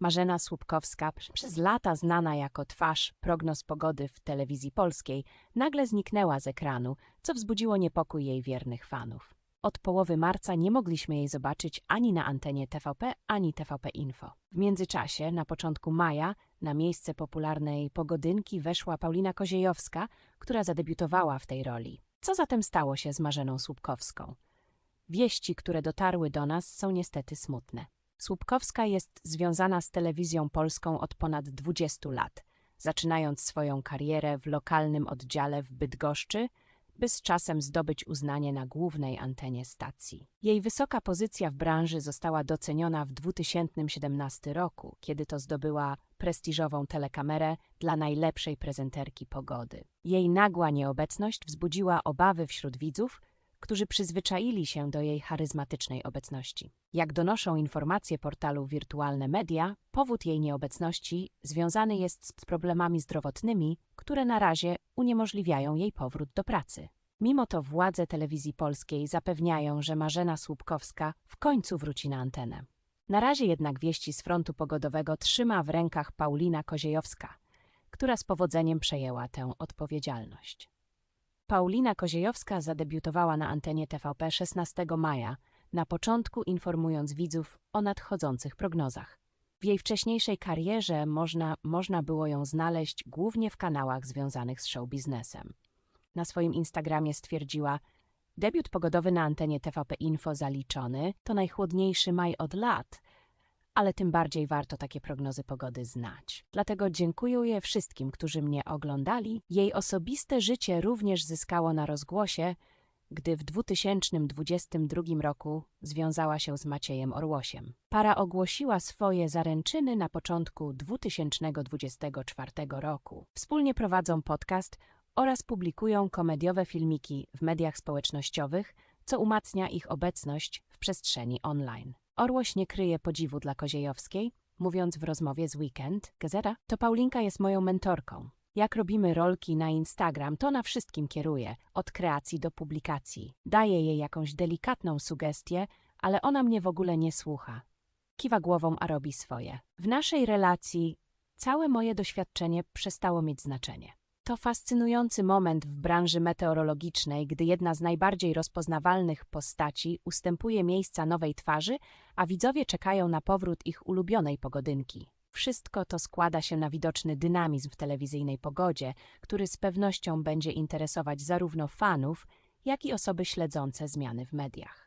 Marzena Słupkowska, przez lata znana jako twarz prognoz pogody w telewizji polskiej, nagle zniknęła z ekranu, co wzbudziło niepokój jej wiernych fanów. Od połowy marca nie mogliśmy jej zobaczyć ani na antenie TVP, ani TVP Info. W międzyczasie, na początku maja, na miejsce popularnej pogodynki weszła Paulina Koziejowska, która zadebiutowała w tej roli. Co zatem stało się z Marzeną Słupkowską? Wieści, które dotarły do nas, są niestety smutne. Słupkowska jest związana z telewizją polską od ponad 20 lat, zaczynając swoją karierę w lokalnym oddziale w Bydgoszczy, by z czasem zdobyć uznanie na głównej antenie stacji. Jej wysoka pozycja w branży została doceniona w 2017 roku, kiedy to zdobyła prestiżową telekamerę dla najlepszej prezenterki pogody. Jej nagła nieobecność wzbudziła obawy wśród widzów, którzy przyzwyczaili się do jej charyzmatycznej obecności. Jak donoszą informacje portalu Wirtualne Media, powód jej nieobecności związany jest z problemami zdrowotnymi, które na razie uniemożliwiają jej powrót do pracy. Mimo to władze telewizji polskiej zapewniają, że Marzena Słupkowska w końcu wróci na antenę. Na razie jednak wieści z frontu pogodowego trzyma w rękach Paulina Koziejowska, która z powodzeniem przejęła tę odpowiedzialność. Paulina Koziejowska zadebiutowała na antenie TVP 16 maja, na początku informując widzów o nadchodzących prognozach. W jej wcześniejszej karierze można, można było ją znaleźć głównie w kanałach związanych z show biznesem. Na swoim Instagramie stwierdziła: Debiut pogodowy na antenie TVP Info zaliczony to najchłodniejszy maj od lat, ale tym bardziej warto takie prognozy pogody znać. Dlatego dziękuję wszystkim, którzy mnie oglądali. Jej osobiste życie również zyskało na rozgłosie, gdy w 2022 roku związała się z Maciejem Orłosiem. Para ogłosiła swoje zaręczyny na początku 2024 roku. Wspólnie prowadzą podcast oraz publikują komediowe filmiki w mediach społecznościowych, co umacnia ich obecność w przestrzeni online. Orłoś nie kryje podziwu dla Koziejowskiej, mówiąc w rozmowie z Weekend Gazeta, to Paulinka jest moją mentorką. Jak robimy rolki na Instagram, to na wszystkim kieruje, od kreacji do publikacji. Daję jej jakąś delikatną sugestię, ale ona mnie w ogóle nie słucha. Kiwa głową, a robi swoje. W naszej relacji całe moje doświadczenie przestało mieć znaczenie. To fascynujący moment w branży meteorologicznej, gdy jedna z najbardziej rozpoznawalnych postaci ustępuje miejsca nowej twarzy, a widzowie czekają na powrót ich ulubionej pogodynki. Wszystko to składa się na widoczny dynamizm w telewizyjnej pogodzie, który z pewnością będzie interesować zarówno fanów, jak i osoby śledzące zmiany w mediach.